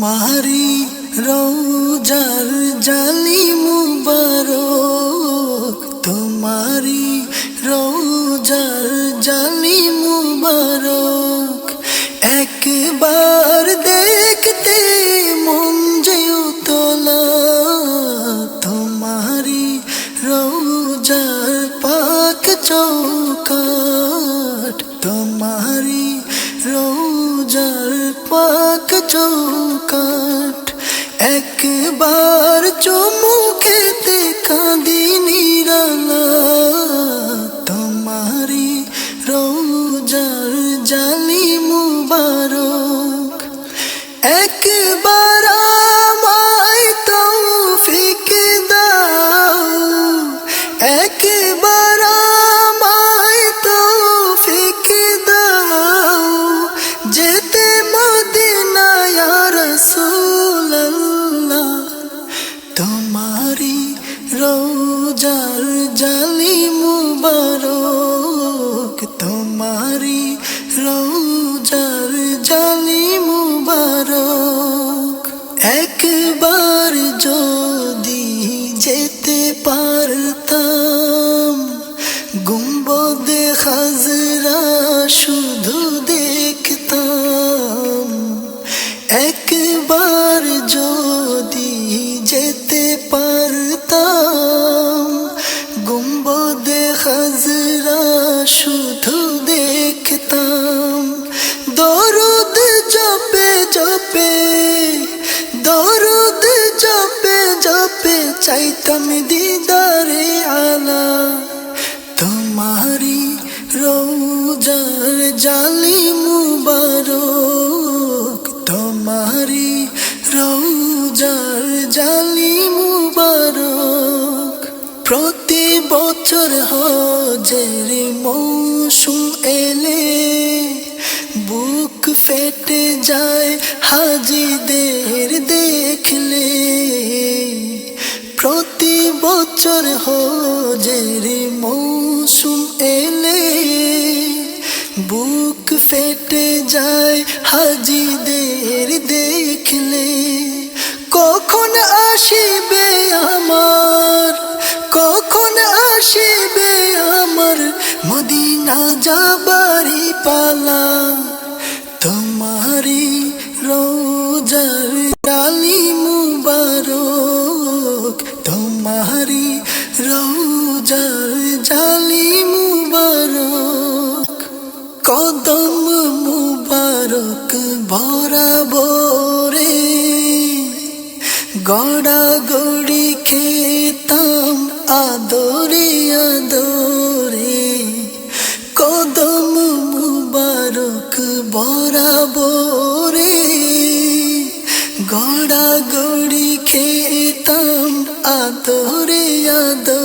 তোমারি রৌজার জালি মুবারক, তোমারি রোজার জালি মুবারক, একবার দেখতে মন যেও তোলা তোমারি রোজার পাক চৌকাট তোমারি রোজার পাক চৌকাট একবার চুমু জালি মুবারক তোমারি চাইতাম দিদারে আলা, তোমারি রোজার জালি মুবারক, তোমারি রোজার জালি মুবারক। প্রতি বছর হজের মৌসুম এলে বুক ফেটে যায় হাজিদের দেখলে। বছর হজের মৌসুম এলে বুক ফেটে যায় হাজিদের দেখলে। কখন আসিবে আমার, কখন আসিবে আমার মদিনা যাবারি পালা। বরাবরে গড়া গড়ি খেতাম আদরে আদরে। কদম মুবারক বরাবরে গড়া গড়ি খেতাম আদরে আদরে।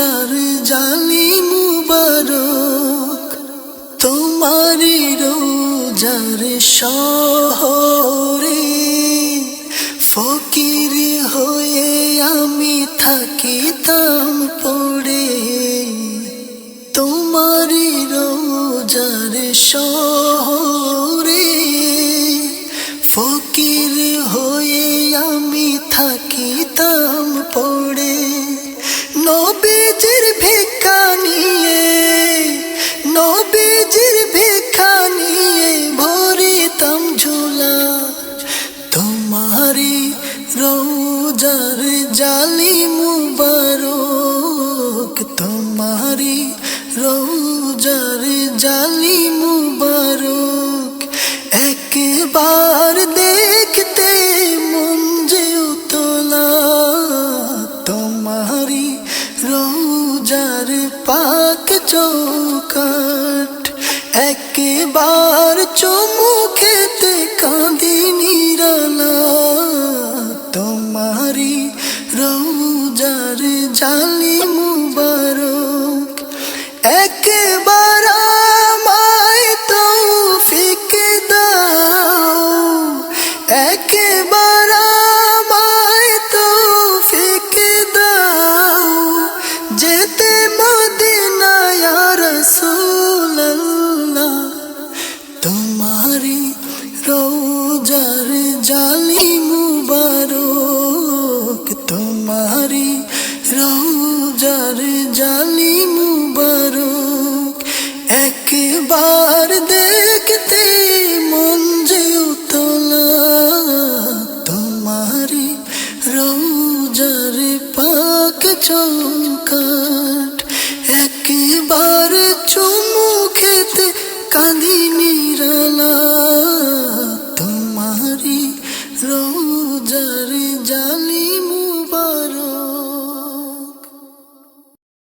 রোজার জালি মুবারক তোমারি রোজার শহরে। ফকির হয়ে আমি থাকিতাম পড়ে তোমারি রোজার শহরে। ফকির হয়ে আমি থাকিতাম রোজার জালি মুবারক তোমারি রোজার জালি মুবারক। একবার দেখতে মন যে তোলা তোমারি রোজার পাক চৌকাট যার জালি মুবারক, একবার দেখতে মন যে উতলা তোমারি রৌজার পাক চমকাট একবার চুমু খেতে কাঁদিনী